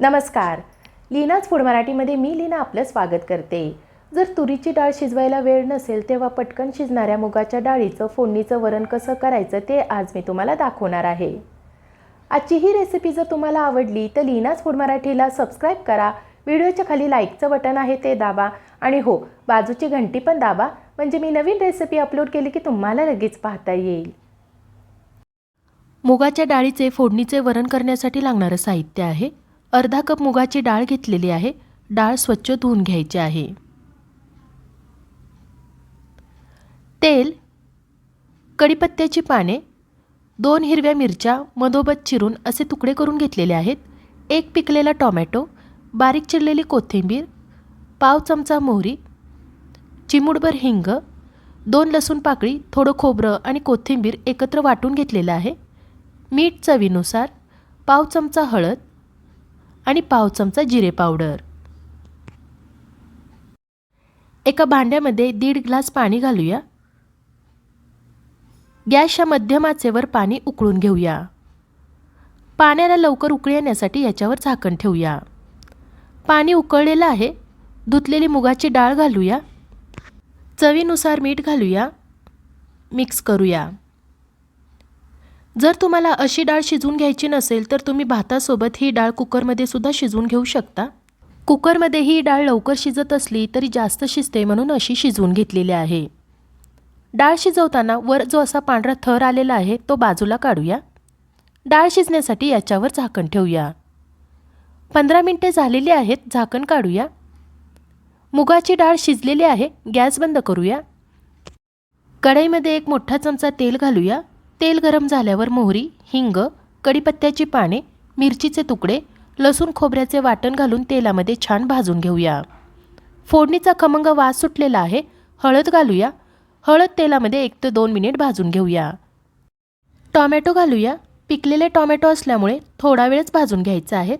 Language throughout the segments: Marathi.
नमस्कार. लीनाच फूड मराठीमध्ये मी लीना आपलं स्वागत करते. जर तुरीची डाळ शिजवायला वेळ नसेल तेव्हा पटकन शिजणाऱ्या मुगाच्या डाळीचं फोडणीचं वरण कसं करायचं ते आज मी तुम्हाला दाखवणार आहे. आजची ही रेसिपी जर तुम्हाला आवडली तर लीनाच फूड मराठीला सबस्क्राईब करा. व्हिडिओच्या खाली लाईकचं बटन आहे ते दाबा. आणि हो बाजूची घंटी पण दाबा. म्हणजे मी नवीन रेसिपी अपलोड केली की तुम्हाला लगेच पाहता येईल. मुगाच्या डाळीचे फोडणीचे वरण करण्यासाठी लागणारं साहित्य आहे अर्धा कप मुगाची डाळ घेतलेली आहे. डाळ स्वच्छ धुवून घ्यायची आहे. तेल कढीपत्त्याची पाने दोन हिरव्या मिरच्या मधोबत चिरून असे तुकडे करून घेतलेले आहेत. एक पिकलेला टॉमॅटो बारीक चिरलेली कोथिंबीर पाव चमचा मोहरी चिमुडभर हिंग दोन लसूण पाकळी थोडं खोबरं आणि कोथिंबीर एकत्र वाटून घेतलेलं आहे. मीठ चवीनुसार पाव चमचा हळद आणि पाव चमचा जिरे पावडर. एका भांड्यामध्ये दीड ग्लास पाणी घालूया. गॅसच्या मध्यम आचेवर पाणी उकळून घेऊया. पाण्याला लवकर उकळी येण्यासाठी याच्यावर झाकण ठेवूया. पाणी उकळलेलं आहे. धुतलेली मुगाची डाळ घालूया. चवीनुसार मीठ घालूया. मिक्स करूया. जर तुम्हाला अशी डाळ शिजवून घ्यायची नसेल तर तुम्ही भातासोबत ही डाळ कुकरमध्ये सुद्धा शिजवून घेऊ शकता. कुकरमध्ये ही डाळ लवकर शिजत असली तरी जास्त शिजते म्हणून अशी शिजवून घेतलेली आहे. डाळ शिजवताना वर जो असा पांढरा थर आलेला आहे तो बाजूला काढूया. डाळ शिजण्यासाठी याच्यावर झाकण ठेवूया. पंधरा मिनटे झालेली आहेत झाकण काढूया. मुगाची डाळ शिजलेली आहे गॅस बंद करूया. कढईमध्ये एक मोठा चमचा तेल घालूया. तेल गरम झाल्यावर मोहरी हिंग कढीपत्त्याची पाने मिरचीचे तुकडे लसूण खोबऱ्याचे वाटण घालून तेलामध्ये छान भाजून घेऊया. फोडणीचा खमंग वास सुटलेला आहे हळद घालूया. हळद तेलामध्ये एक ते दोन मिनिट भाजून घेऊया. टॉमॅटो घालूया. पिकलेले टॉमॅटो असल्यामुळे थोडा वेळच भाजून घ्यायचा आहे.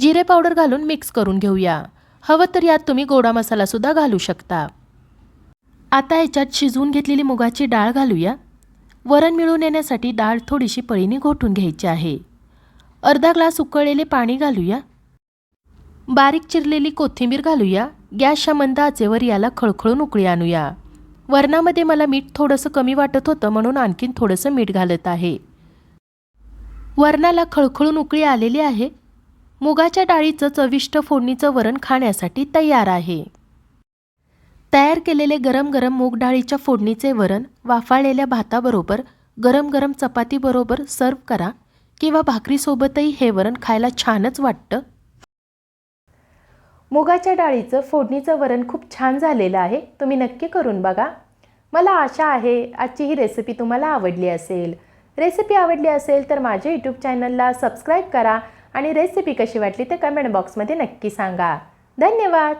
जिरे पावडर घालून मिक्स करून घेऊया. हवं तर यात तुम्ही गोडा मसालासुद्धा घालू शकता. आता याच्यात शिजवून घेतलेली मुगाची डाळ घालूया. वरण मिळून येण्यासाठी डाळ थोडीशी पळीने घोटून घ्यायची आहे. अर्धा ग्लास उकळलेले पाणी घालूया. बारीक चिरलेली कोथिंबीर घालूया. गॅसच्या मंद आचेवर याला खळखळून उकळी आणूया. वरणामध्ये मला मीठ थोडंसं कमी वाटत होतं म्हणून आणखीन थोडंसं मीठ घालत आहे. वरणाला खळखळून उकळी आलेली आहे. मुगाच्या डाळीचं चविष्ट फोडणीचं वरण खाण्यासाठी तयार आहे. तयार केलेले गरम गरम मूग डाळीच्या फोडणीचे वरण वाफाळलेल्या भाताबरोबर गरम गरम चपातीबरोबर सर्व करा किंवा भाकरीसोबतही हे वरण खायला छानच वाटतं. मुगाच्या डाळीचं फोडणीचं वरण खूप छान झालेलं आहे. तुम्ही नक्की करून बघा. मला आशा आहे आजची ही रेसिपी तुम्हाला आवडली असेल. रेसिपी आवडली असेल तर माझ्या यूट्यूब चॅनलला सबस्क्राईब करा आणि रेसिपी कशी वाटली ते कमेंट बॉक्समध्ये नक्की सांगा. धन्यवाद!